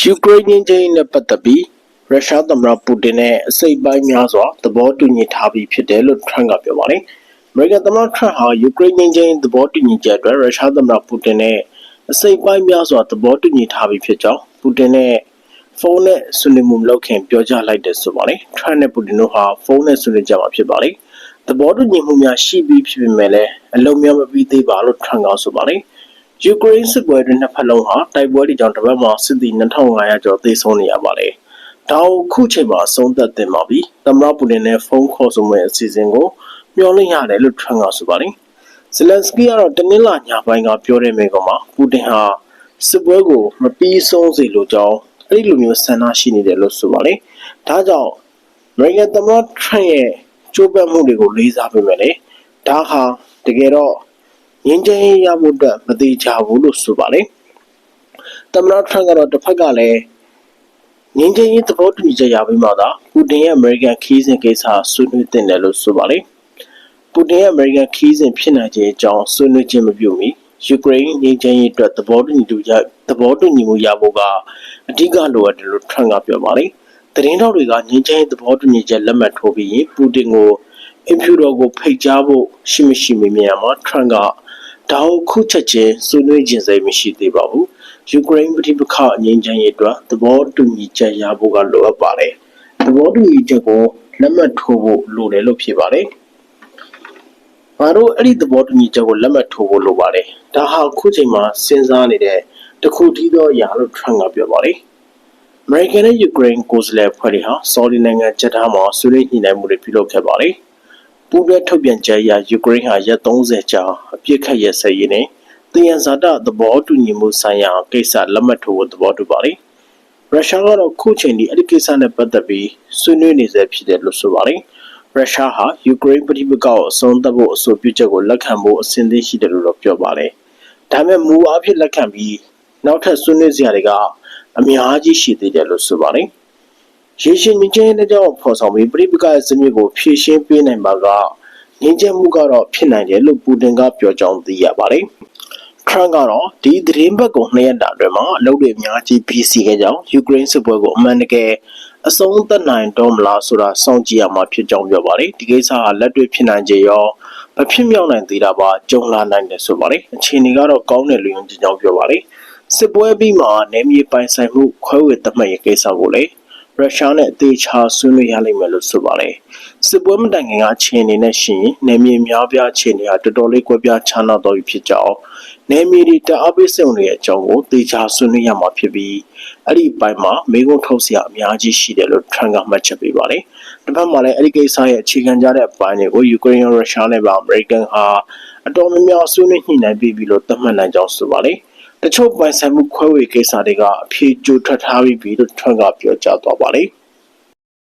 ယူကရိန်းချင်းချင်းနဲ့ပတ်သက်ပြီးရုရှားသမ္မတပူတင်နဲ့အစိတ်ပိုင်းများစွာသဘောတူညီထားပြီးဖြစ်တယ်လို့ထရန့်ကပြောပါတယ်။အမေရိကန်သမ္မတထရန့်ဟာယူကရိန်းချင်းချင်းသဘောတူညီချက်အတွက်ရုရှားသမ္မတပူတင်နဲ့အစိတ်ပိုင်းများစွာသဘောတူညီထားပြီးဖြစ်ကြောင်းပူတင်နဲ့ဖုန်းနဲ့ဆွေးနွေးမှုလုပ်ခင်ပြောကြားလိုက်တယ်ဆိုပါတယ်။ထရန့်နဲ့ပူတင်တို့ဟာဖုန်းနဲ့ဆွေးနွေးကြမှာဖြစ်ပါတယ်။သဘောတူညီမှုများရှိပြီးဖြစ်ပေမဲ့လည်းအလုံးများမပြီးသေးပါလို့ထရန့်ကဆိုပါတယ်။ ယူကရိန်းစစ်ပွဲတွင်နှစ်ဖက်လုံးဟာတိုက်ပွဲတွေကြောင့်တစ်ပတ်မှာစစ်သည်2500ကျော်သေဆုံးနေရပါတယ်။ဒါကိုခုချိန်မှာအဆုံးသတ်တင်ပါပြီ။သမ္မတပူတင်နဲ့ဖုန်းခေါ်ဆိုမဲ့အစီအစဉ်ကိုမျှော်လင့်ရတယ်လို့ထရန့်ကဆိုပါတယ်။ဇလန်စကီကတော့တနင်္လာညပိုင်းကပြောတဲ့မိကောင်မှာပူတင်ဟာစစ်ပွဲကိုမပြီးဆုံးစေလိုကြောင်းအဲ့ဒီလိုမျိုးဆန္ဒရှိနေတယ်လို့ဆိုပါတယ်။ဒါကြောင့်အမေရိကန်သမ္မတထရန့်ရဲ့ကြိုးပမ်းမှုတွေကိုလေးစားပေးမယ်လေ။ဒါဟာတကယ်တော့ ငင်းချင်ရဖို့အတွက်မသေးချဘူးလို့ဆိုပါတယ်။သမ္မတထရန့်ကတော့တစ်ဖက်ကလည်းငင်းချင်ရေးသဘောတူညီချက်ရပြီးမှသာပူတင်ရဲ့အမေရိကန်ခီးစဉ်ကိစ္စဆွေးနွေးတင်တယ်လို့ဆိုပါတယ်။ပူတင်ရဲ့အမေရိကန်ခီးစဉ်ဖြစ်နိုင်ခြင်းအကြောင်းဆွေးနွေးခြင်းမပြုမီယူကရိန်းငြိမ်းချမ်းရေးအတွက်သဘောတူညီမှုရသဘောတူညီမှုရဖို့ကအဓိကလိုအပ်တယ်လို့ထရန့်ကပြောပါတယ်။သတင်းထောက်တွေကငြိမ်းချမ်းရေးသဘောတူညီချက်လက်မှတ်ထိုးပြီးရင်ပူတင်ကို အင်ဖြူတော်ကိုဖိတ်ကြားဖို့ရှိမရှိမေးမြန်းရမှာထရန့်ကဒါကိုခုချက်ချင်းဆွေးနွေးခြင်းစိတ်မရှိသေးပါဘူး။ယူကရိန်းပြည်ပခအငြိမ်းချမ်းရေးအတွက်သဘောတူညီချက်ရဖို့ကလိုအပ်ပါတယ်။သဘောတူညီချက်ကိုလက်မှတ်ထိုးဖို့လိုတယ်လို့ဖြစ်ပါတယ်။ငါတို့အဲ့ဒီသဘောတူညီချက်ကိုလက်မှတ်ထိုးဖို့လိုပါတယ်။ဒါဟာခုချိန်မှာစဉ်းစားနေတဲ့တခုတည်းသောအရာလို့ထရန့်ကပြောပါတယ်။ American နဲ့ Ukraine ကိုယ်စားလှယ်ဖွဲ့တွေဟာ Saudi နိုင်ငံဂျက်တားမှာဆွေးနွေးညှိနှိုင်းမှုတွေပြုလုပ်ခဲ့ပါတယ်။ ပူးတွဲထုတ်ပြန်ချက်အရ Ukraine ဟာရက်30ကြာအပြစ်ခတ်ရစရေးနဲ့တယံဇာတသဘောတူညီမှုဆိုင်ရာကိစ္စလက်မှတ်ထိုးဖို့သဘောတူပါတယ်။ရုရှားကတော့ခုချိန်ထိအဲ့ဒီကိစ္စနဲ့ပတ်သက်ပြီးဆွေးနွေးနေဆဲဖြစ်တယ်လို့ဆိုပါတယ်။ရုရှားဟာယူကရိန်းပြည်ပကောက်အဆုံးသတ်ဖို့အဆိုပြုချက်ကိုလက်ခံဖို့အစဉ်သင့်ရှိတယ်လို့ပြောပါတယ်။ဒါပေမဲ့မူအဖြစ်လက်ခံပြီးနောက်ထပ်ဆွေးနွေးစရာတွေကအများကြီးရှိသေးတယ်လို့ဆိုပါတယ်။ ရေရှည်ငင်းချင်းတဲ့ကြောင့်ဖော်ဆောင်ပြီးပြည်ပကစနစ်ကိုဖြည့်ရှင်းပေးနိုင်ပါကငင်းချက်မှုကတော့ဖြစ်နိုင်တယ်လို့ပူတင်ကပြောကြောင်းသိရပါတယ်။ထရန့်ကတော့ဒီသတင်းဘက်ကိုနှစ်ရက်တာအတွင်းမှာအလုပ်တွေအများကြီးပြီးစီခဲ့ကြောင်းယူကရိန်းစစ်ပွဲကိုအမှန်တကယ်အဆုံးသတ်နိုင်တော့မလားဆိုတာစောင့်ကြည့်ရမှာဖြစ်ကြောင်းပြောပါတယ်ဒီကိစ္စဟာလက်တွေ့ဖြစ်နိုင်ကြရောမဖြစ်မြောက်နိုင်သေးတာပါကြုံလာနိုင်တယ်ဆိုပါတယ်အခြေအနေကတော့ကောင်းတယ်လို့ယုံကြည်ကြောင်းပြောပါတယ်စစ်ပွဲပြီးမှနေမြေပိုင်ဆိုင်မှုခွဲဝေသတ်မှတ်ရေးကိစ္စကိုလည်း ရုရှားနဲ့အသေးချာဆွေးနွေးရလိမ့်မယ်လို့ဆိုပါတယ်။စစ်ပွဲမတိုင်ခင်ကအခြေအနေနဲ့ရှင်နယ်မြေများပြားအခြေအနေဟာတော်တော်လေးကွဲပြားခြားနားတော်ပြီဖြစ်ကြောင်းနယ်မြေတွေတအားပိစုံတွေရဲ့အကြောင်းကိုသေချာဆွေးနွေးရမှာဖြစ်ပြီးအဲ့ဒီပိုင်းမှာမိကုံးထုတ်စရာအများကြီးရှိတယ်လို့ထရန်ကမှတ်ချက်ပေးပါတယ်။တစ်ဖက်မှာလည်းအဲ့ဒီကိစ္စရဲ့အခြေခံကြတဲ့အပိုင်းတွေကိုယူကရိန်းရုရှားနဲ့ပါအမေရိကန်ဟာအတော်များများဆွေးနွေးညှိနှိုင်းပြီးပြီလို့သတ်မှတ်နိုင်ကြောင်းဆိုပါတယ်။ တချို့ပိုင်ဆိုင်မှုခွဲဝေကိစ္စတွေကအဖြေကြိုထွက်ထားပြီးပြီလို့ထရန့်ကပြောကြားသွားပါတယ်။